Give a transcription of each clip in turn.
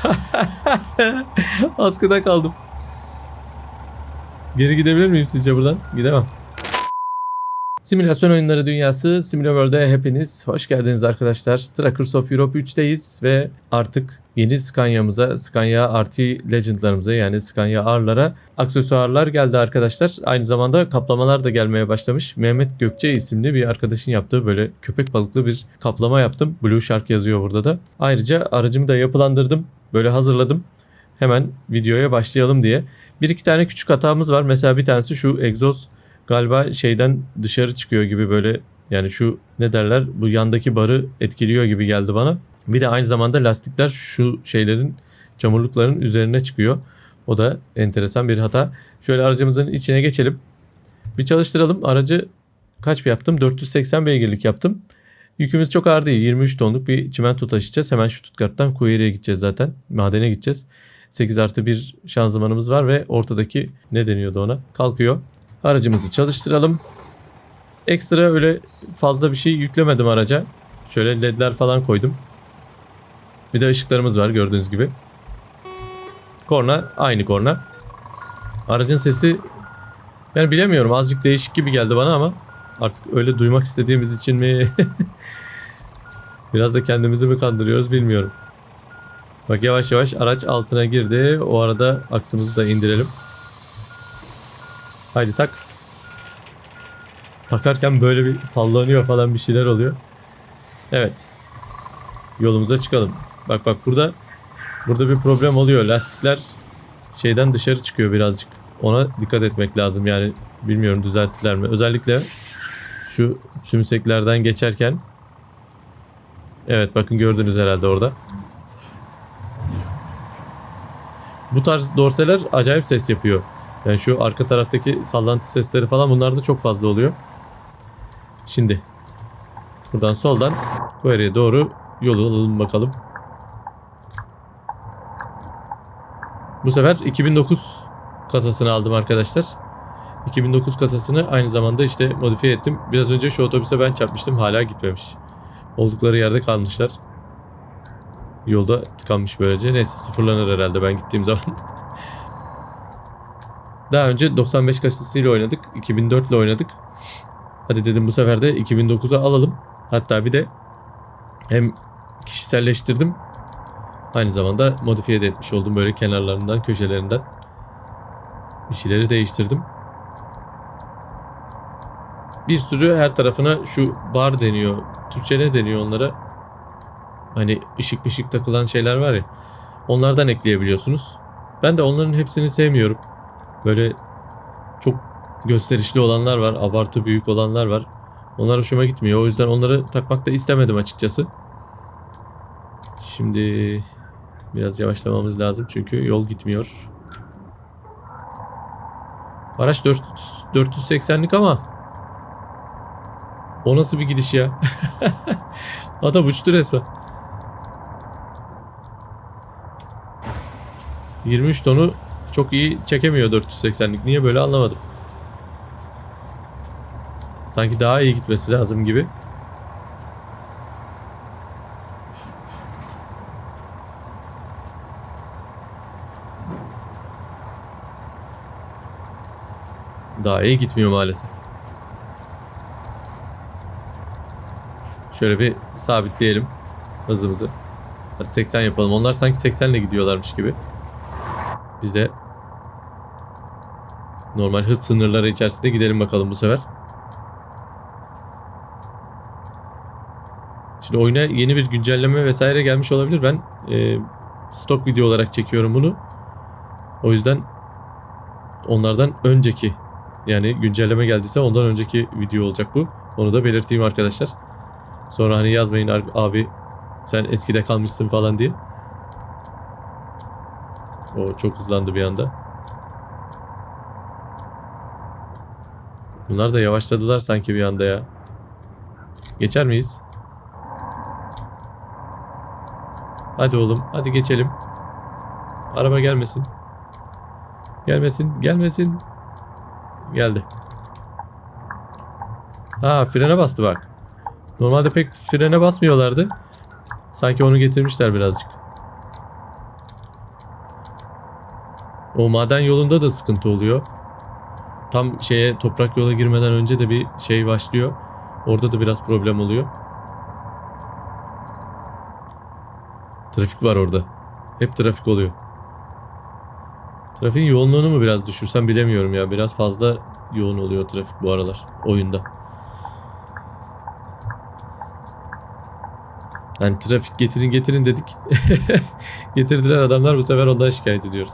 Askıda kaldım. Geri gidebilir miyim sizce buradan? Gidemem. Simülasyon oyunları dünyası SimilaWorld'e hepiniz hoş geldiniz arkadaşlar. Trackers of Europe 3'teyiz ve artık yeni Scania'mıza, Scania RT Legend'larımıza yani Scania R'lara aksesuarlar geldi arkadaşlar. Aynı zamanda kaplamalar da gelmeye başlamış. Mehmet Gökçe isimli bir arkadaşın yaptığı böyle köpek balıklı bir kaplama yaptım. Blue Shark yazıyor burada da. Ayrıca aracımı da yapılandırdım. Böyle hazırladım. Hemen videoya başlayalım diye. Bir iki tane küçük hatamız var. Mesela bir tanesi şu egzoz galiba şeyden dışarı çıkıyor gibi böyle yani şu ne derler bu yandaki barı etkiliyor gibi geldi bana. Bir de aynı zamanda lastikler şu şeylerin çamurlukların üzerine çıkıyor. O da enteresan bir hata. Şöyle aracımızın içine geçelim. Bir çalıştıralım. Aracı kaç yaptım? 480 beygirlik yaptım. Yükümüz çok ağır değil. 23 tonluk bir çimento taşıyacağız. Hemen Stuttgart'tan Kuyeri'ye gideceğiz zaten. Madene gideceğiz. 8 artı 1 şanzımanımız var ve ortadaki ne deniyordu ona? Kalkıyor. Aracımızı çalıştıralım. Ekstra öyle fazla bir şey yüklemedim araca. Şöyle ledler falan koydum. Bir de ışıklarımız var gördüğünüz gibi. Korna aynı korna. Aracın sesi ben bilemiyorum azıcık değişik gibi geldi bana ama artık öyle duymak istediğimiz için mi biraz da kendimizi mi kandırıyoruz bilmiyorum. Bak yavaş yavaş araç altına girdi. O arada aksımızı da indirelim. Haydi tak. Takarken böyle bir sallanıyor falan bir şeyler oluyor. Evet. Yolumuza çıkalım. Bak bak burada burada bir problem oluyor. Lastikler şeyden dışarı çıkıyor birazcık. Ona dikkat etmek lazım yani. Bilmiyorum düzelttiler mi. Özellikle şu tümseklerden geçerken Evet bakın gördünüz herhalde orada. Bu tarz dorseler acayip ses yapıyor. Yani şu arka taraftaki sallantı sesleri falan bunlar da çok fazla oluyor. Şimdi buradan soldan Koyer'e doğru yolu alalım bakalım. Bu sefer 2009 kasasını aldım arkadaşlar. 2009 kasasını aynı zamanda işte modifiye ettim. Biraz önce şu otobüse ben çarpmıştım. Hala gitmemiş. Oldukları yerde kalmışlar. Yolda tıkanmış böylece. Neyse sıfırlanır herhalde ben gittiğim zaman. Daha önce 95 kasasıyla oynadık. 2004 ile oynadık. Hadi dedim bu sefer de 2009'a alalım. Hatta bir de hem kişiselleştirdim. Aynı zamanda modifiye de etmiş oldum böyle kenarlarından, köşelerinden. Bir şeyleri değiştirdim. Bir sürü her tarafına şu bar deniyor. Türkçe ne deniyor onlara? Hani ışık ışık takılan şeyler var ya. Onlardan ekleyebiliyorsunuz. Ben de onların hepsini sevmiyorum. Böyle çok gösterişli olanlar var. Abartı büyük olanlar var. Onlar hoşuma gitmiyor. O yüzden onları takmak da istemedim açıkçası. Şimdi biraz yavaşlamamız lazım çünkü yol gitmiyor. Araç 4, 480'lik ama o nasıl bir gidiş ya? Adam uçtu resmen. 23 tonu çok iyi çekemiyor 480'lik. Niye böyle anlamadım. Sanki daha iyi gitmesi lazım gibi. Daha iyi gitmiyor maalesef. Şöyle bir sabitleyelim hızımızı. Hadi 80 yapalım. Onlar sanki 80 ile gidiyorlarmış gibi. Biz de normal hız sınırları içerisinde gidelim bakalım bu sefer. Şimdi oyuna yeni bir güncelleme vesaire gelmiş olabilir. Ben e, stok video olarak çekiyorum bunu. O yüzden onlardan önceki yani güncelleme geldiyse ondan önceki video olacak bu. Onu da belirteyim arkadaşlar. Sonra hani yazmayın abi sen eskide kalmışsın falan diye. O çok hızlandı bir anda. Bunlar da yavaşladılar sanki bir anda ya. Geçer miyiz? Hadi oğlum, hadi geçelim. Araba gelmesin. Gelmesin, gelmesin. Geldi. Ha, frene bastı bak. Normalde pek frene basmıyorlardı. Sanki onu getirmişler birazcık. O maden yolunda da sıkıntı oluyor. Tam şeye toprak yola girmeden önce de bir şey başlıyor. Orada da biraz problem oluyor. Trafik var orada. Hep trafik oluyor. Trafiğin yoğunluğunu mu biraz düşürsem bilemiyorum ya. Biraz fazla yoğun oluyor trafik bu aralar oyunda. Yani trafik getirin getirin dedik. Getirdiler adamlar bu sefer ondan şikayet ediyoruz.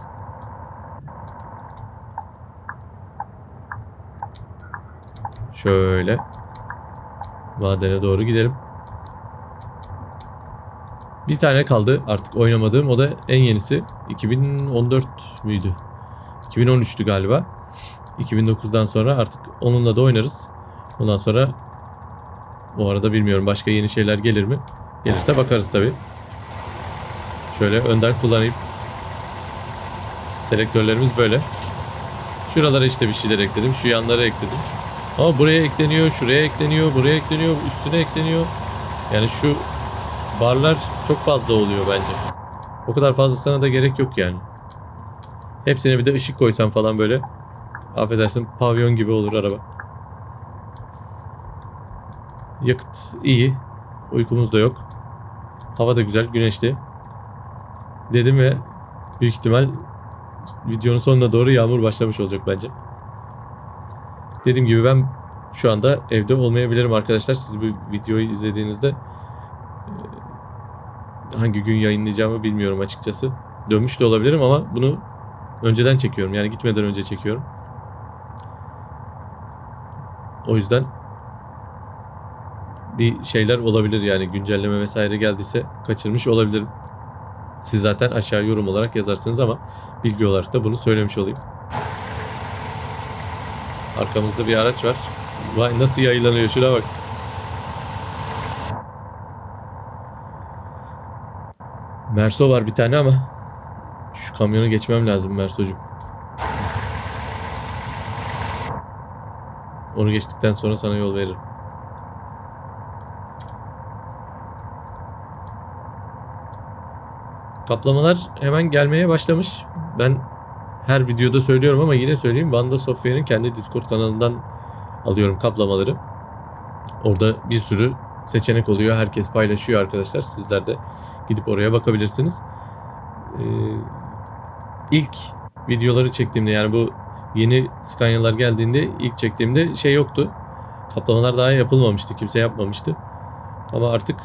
Şöyle. Madene doğru gidelim. Bir tane kaldı artık oynamadığım. O da en yenisi. 2014 müydü? 2013'tü galiba. 2009'dan sonra artık onunla da oynarız. Ondan sonra o arada bilmiyorum başka yeni şeyler gelir mi? Gelirse bakarız tabi. Şöyle önden kullanayım. Selektörlerimiz böyle. Şuralara işte bir şeyler ekledim. Şu yanlara ekledim. Ama buraya ekleniyor, şuraya ekleniyor, buraya ekleniyor, üstüne ekleniyor. Yani şu barlar çok fazla oluyor bence. O kadar fazlasına da gerek yok yani. Hepsine bir de ışık koysam falan böyle. Affedersin pavyon gibi olur araba. Yakıt iyi. Uykumuz da yok. Hava da güzel, güneşli. Dedim ve büyük ihtimal videonun sonuna doğru yağmur başlamış olacak bence. Dediğim gibi ben şu anda evde olmayabilirim arkadaşlar. Siz bu videoyu izlediğinizde e, hangi gün yayınlayacağımı bilmiyorum açıkçası. Dönmüş de olabilirim ama bunu önceden çekiyorum. Yani gitmeden önce çekiyorum. O yüzden bir şeyler olabilir yani güncelleme vesaire geldiyse kaçırmış olabilirim. Siz zaten aşağı yorum olarak yazarsınız ama bilgi olarak da bunu söylemiş olayım. Arkamızda bir araç var. Vay nasıl yayılanıyor şuna bak. Merso var bir tane ama şu kamyonu geçmem lazım Merso'cum. Onu geçtikten sonra sana yol veririm. Kaplamalar hemen gelmeye başlamış. Ben her videoda söylüyorum ama yine söyleyeyim. Vanda Software'in kendi Discord kanalından alıyorum kaplamaları. Orada bir sürü seçenek oluyor. Herkes paylaşıyor arkadaşlar. Sizler de gidip oraya bakabilirsiniz. Ee, ilk videoları çektiğimde yani bu yeni Scania'lar geldiğinde ilk çektiğimde şey yoktu. Kaplamalar daha yapılmamıştı. Kimse yapmamıştı. Ama artık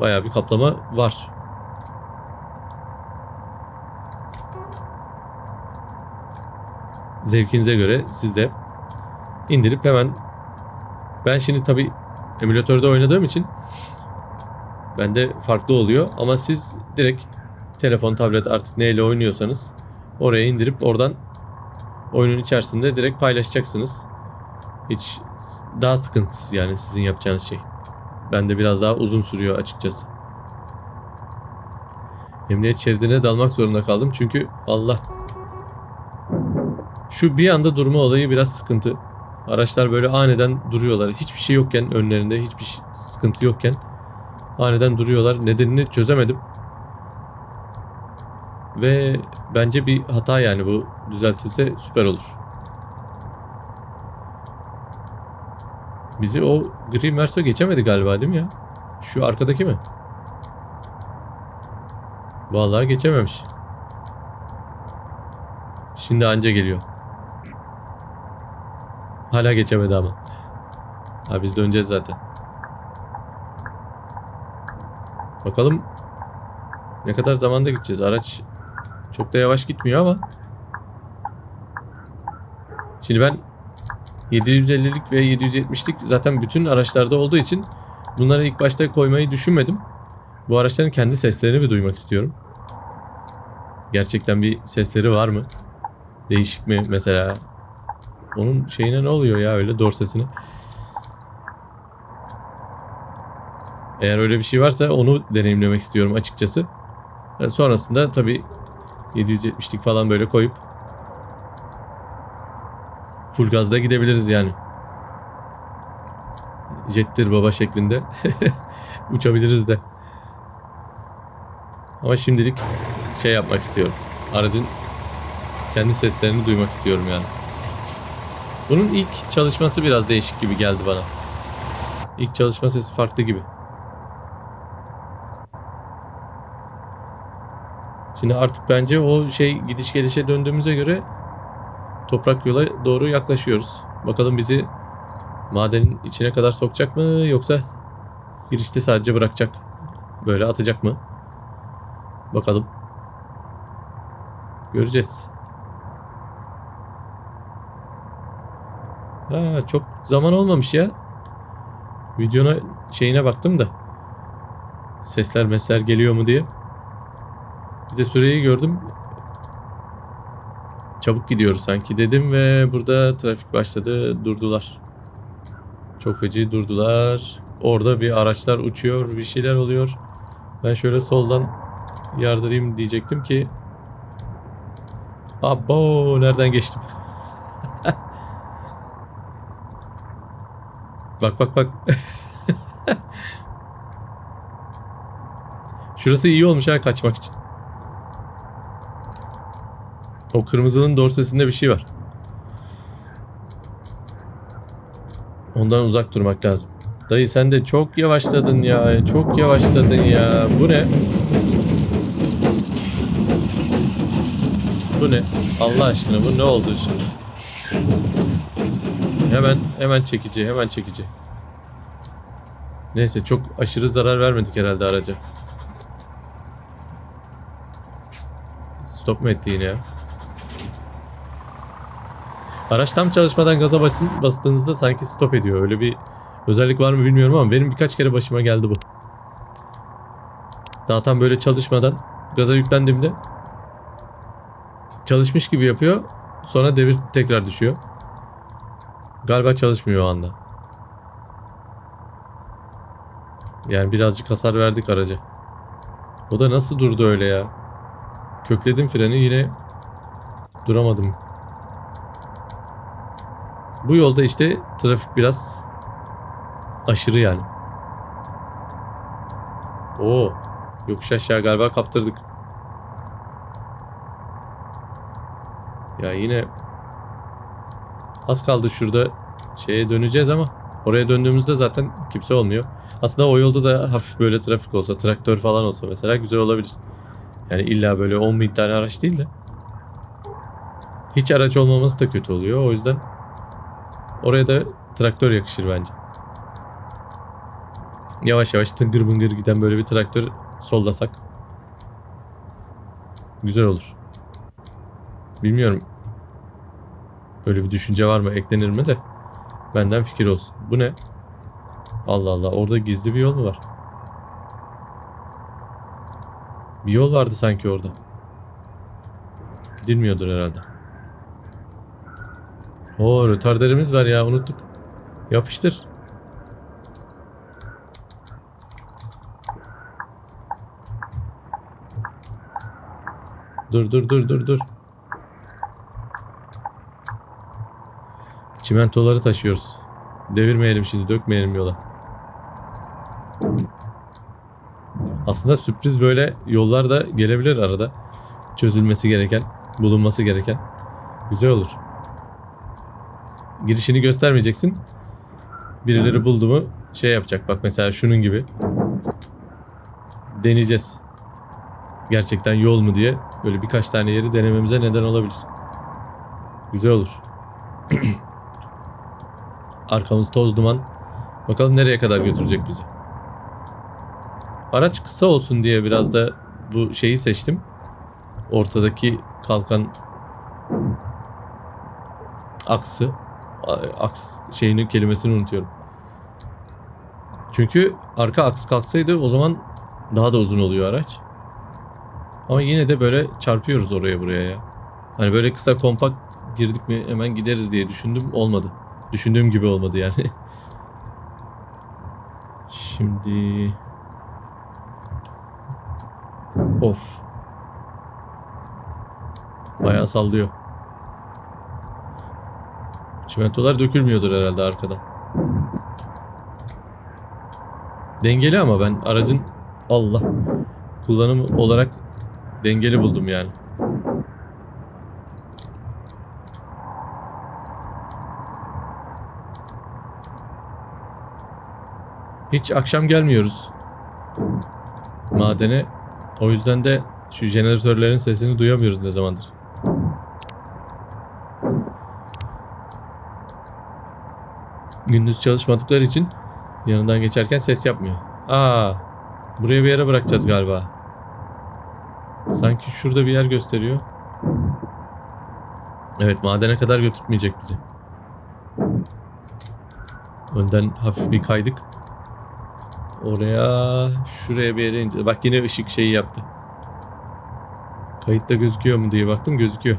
bayağı bir kaplama var. Zevkinize göre siz de indirip hemen ben şimdi tabi emülatörde oynadığım için bende farklı oluyor ama siz direkt telefon, tablet artık neyle oynuyorsanız oraya indirip oradan oyunun içerisinde direkt paylaşacaksınız. Hiç daha sıkıntısız yani sizin yapacağınız şey. Bende biraz daha uzun sürüyor açıkçası. Emniyet şeridine dalmak zorunda kaldım çünkü Allah şu bir anda durma olayı biraz sıkıntı. Araçlar böyle aniden duruyorlar. Hiçbir şey yokken önlerinde hiçbir sıkıntı yokken aniden duruyorlar. Nedenini çözemedim. Ve bence bir hata yani bu düzeltilse süper olur. Bizi o gri Merso geçemedi galiba değil mi ya? Şu arkadaki mi? Vallahi geçememiş. Şimdi anca geliyor. Hala geçemedi ama. Ha biz döneceğiz zaten. Bakalım ne kadar zamanda gideceğiz. Araç çok da yavaş gitmiyor ama. Şimdi ben 750'lik ve 770'lik zaten bütün araçlarda olduğu için bunları ilk başta koymayı düşünmedim. Bu araçların kendi seslerini bir duymak istiyorum. Gerçekten bir sesleri var mı? Değişik mi mesela? Onun şeyine ne oluyor ya öyle dorsesine? Eğer öyle bir şey varsa onu deneyimlemek istiyorum açıkçası. E, Sonrasında tabii 770'lik falan böyle koyup full gazda gidebiliriz yani. Jettir baba şeklinde uçabiliriz de. Ama şimdilik şey yapmak istiyorum. Aracın Kendi seslerini duymak istiyorum yani. Bunun ilk çalışması biraz değişik gibi geldi bana. İlk çalışma sesi farklı gibi. Şimdi artık bence o şey gidiş gelişe döndüğümüze göre toprak yola doğru yaklaşıyoruz. Bakalım bizi madenin içine kadar sokacak mı yoksa girişte sadece bırakacak. Böyle atacak mı? Bakalım. Göreceğiz. Ha, çok zaman olmamış ya. Videona şeyine baktım da. Sesler mesler geliyor mu diye. Bir de süreyi gördüm. Çabuk gidiyoruz sanki dedim ve burada trafik başladı. Durdular. Çok feci durdular. Orada bir araçlar uçuyor, bir şeyler oluyor. Ben şöyle soldan yardırayım diyecektim ki Abo nereden geçtim? bak bak bak. Şurası iyi olmuş ha kaçmak için. O kırmızının dorsesinde bir şey var. Ondan uzak durmak lazım. Dayı sen de çok yavaşladın ya. Çok yavaşladın ya. Bu ne? Bu ne? Allah aşkına bu ne oldu şimdi? Hemen hemen çekici, hemen çekici. Neyse çok aşırı zarar vermedik herhalde araca. Stop mu etti yine ya? Araç tam çalışmadan gaza bastığınızda sanki stop ediyor. Öyle bir özellik var mı bilmiyorum ama benim birkaç kere başıma geldi bu. Daha tam böyle çalışmadan gaza yüklendiğimde çalışmış gibi yapıyor. Sonra devir tekrar düşüyor. Galiba çalışmıyor o anda. Yani birazcık hasar verdik araca. O da nasıl durdu öyle ya? Kökledim freni yine duramadım. Bu yolda işte trafik biraz aşırı yani. Oo, yokuş aşağı galiba kaptırdık. Ya yine az kaldı şurada şeye döneceğiz ama oraya döndüğümüzde zaten kimse olmuyor. Aslında o yolda da hafif böyle trafik olsa, traktör falan olsa mesela güzel olabilir. Yani illa böyle 10 bin tane araç değil de hiç araç olmaması da kötü oluyor. O yüzden oraya da traktör yakışır bence. Yavaş yavaş tıngır bıngır giden böyle bir traktör sollasak güzel olur. Bilmiyorum. Öyle bir düşünce var mı? Eklenir mi de? Benden fikir olsun. Bu ne? Allah Allah. Orada gizli bir yol mu var? Bir yol vardı sanki orada. Gidilmiyordur herhalde. Oo rötarderimiz var ya unuttuk. Yapıştır. Dur dur dur dur dur. Çimentoları taşıyoruz. Devirmeyelim şimdi, dökmeyelim yola. Aslında sürpriz böyle yollar da gelebilir arada. Çözülmesi gereken, bulunması gereken. Güzel olur. Girişini göstermeyeceksin. Birileri buldu mu şey yapacak. Bak mesela şunun gibi. Deneyeceğiz. Gerçekten yol mu diye böyle birkaç tane yeri denememize neden olabilir. Güzel olur. Arkamız toz duman. Bakalım nereye kadar götürecek bizi. Araç kısa olsun diye biraz da bu şeyi seçtim. Ortadaki kalkan aksı aks şeyini kelimesini unutuyorum. Çünkü arka aks kalksaydı o zaman daha da uzun oluyor araç. Ama yine de böyle çarpıyoruz oraya buraya ya. Hani böyle kısa kompakt girdik mi hemen gideriz diye düşündüm olmadı. Düşündüğüm gibi olmadı yani. Şimdi Of. Bayağı sallıyor. Çimentolar dökülmüyordur herhalde arkadan. Dengeli ama ben aracın Allah kullanım olarak dengeli buldum yani. Hiç akşam gelmiyoruz. Madene. O yüzden de şu jeneratörlerin sesini duyamıyoruz ne zamandır. Gündüz çalışmadıkları için yanından geçerken ses yapmıyor. Aa, buraya bir yere bırakacağız galiba. Sanki şurada bir yer gösteriyor. Evet madene kadar götürmeyecek bizi. Önden hafif bir kaydık. Oraya şuraya bir yere ince. Bak yine ışık şeyi yaptı. Kayıtta gözüküyor mu diye baktım gözüküyor.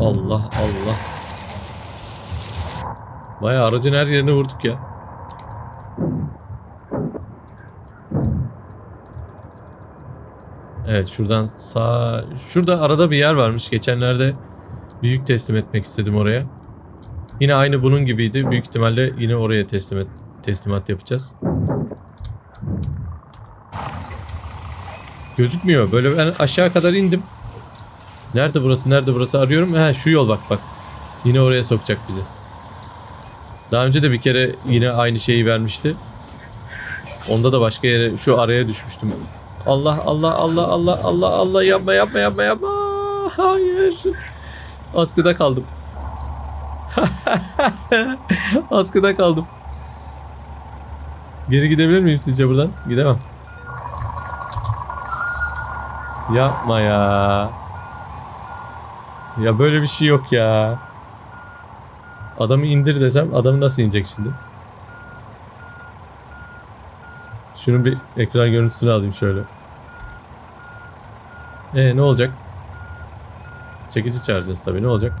Allah Allah. Baya aracın her yerine vurduk ya. Evet şuradan sağ... Şurada arada bir yer varmış. Geçenlerde büyük teslim etmek istedim oraya. Yine aynı bunun gibiydi. Büyük ihtimalle yine oraya teslim et, teslimat yapacağız. Gözükmüyor. Böyle ben aşağı kadar indim. Nerede burası? Nerede burası? Arıyorum. He şu yol bak bak. Yine oraya sokacak bizi. Daha önce de bir kere yine aynı şeyi vermişti. Onda da başka yere şu araya düşmüştüm. Allah Allah Allah Allah Allah Allah yapma yapma yapma yapma. Hayır. Askıda kaldım. Askıda kaldım. Geri gidebilir miyim sizce buradan? Gidemem. Yapma ya. Ya böyle bir şey yok ya. Adamı indir desem adam nasıl inecek şimdi? Şunun bir ekran görüntüsünü alayım şöyle. E ne olacak? Çekici çağıracağız tabii ne olacak?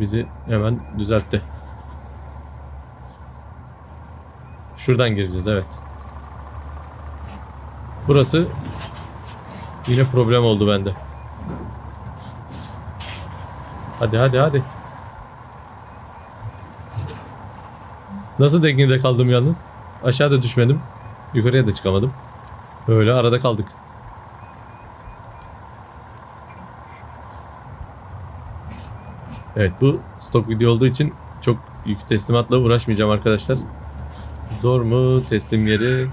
Bizi hemen düzeltti. Şuradan gireceğiz evet. Burası yine problem oldu bende. Hadi hadi hadi. Nasıl dengede kaldım yalnız? Aşağıda düşmedim. Yukarıya da çıkamadım. Böyle arada kaldık. Evet bu stok video olduğu için çok yük teslimatla uğraşmayacağım arkadaşlar. Zor mu teslim yeri?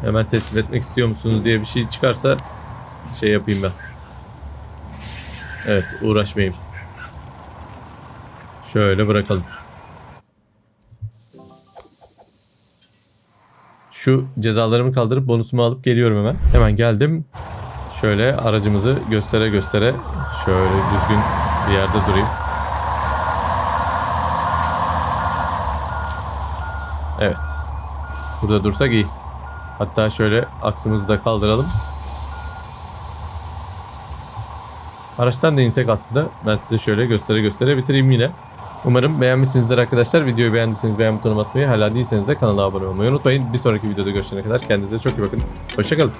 Hemen teslim etmek istiyor musunuz diye bir şey çıkarsa şey yapayım ben. Evet uğraşmayayım. Şöyle bırakalım. Şu cezalarımı kaldırıp bonusumu alıp geliyorum hemen. Hemen geldim. Şöyle aracımızı göstere göstere şöyle düzgün bir yerde durayım. Evet. Burada dursak iyi. Hatta şöyle aksımızı da kaldıralım. Araçtan da insek aslında. Ben size şöyle göstere göstere bitireyim yine. Umarım beğenmişsinizdir arkadaşlar. Videoyu beğendiyseniz beğen butonuna basmayı, hala değilseniz de kanala abone olmayı unutmayın. Bir sonraki videoda görüşene kadar kendinize çok iyi bakın. Hoşçakalın.